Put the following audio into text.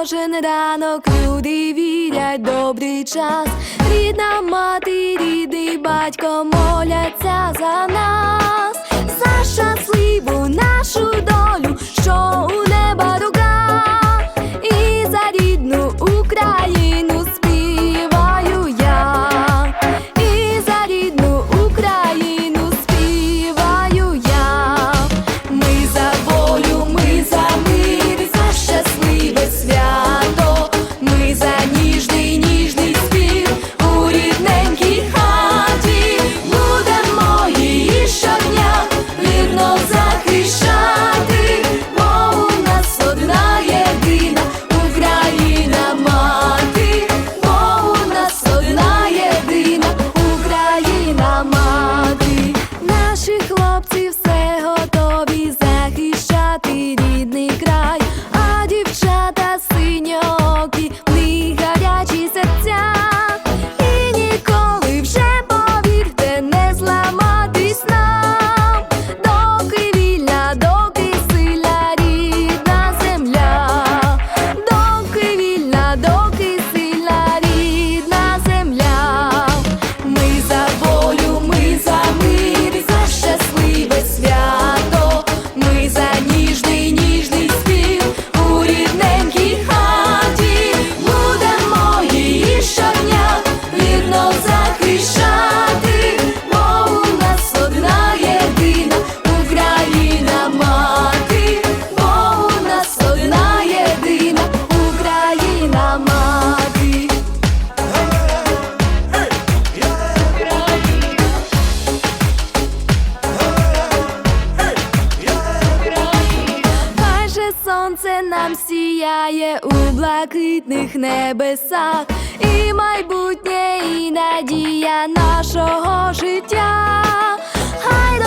Кожен ранок люди вірять добрий час. Рідна мати, рідний батько моляться за нас, за щасливу нас. сонце нам сіяє у блакитних небесах, і майбутнє, і надія нашого життя. Хай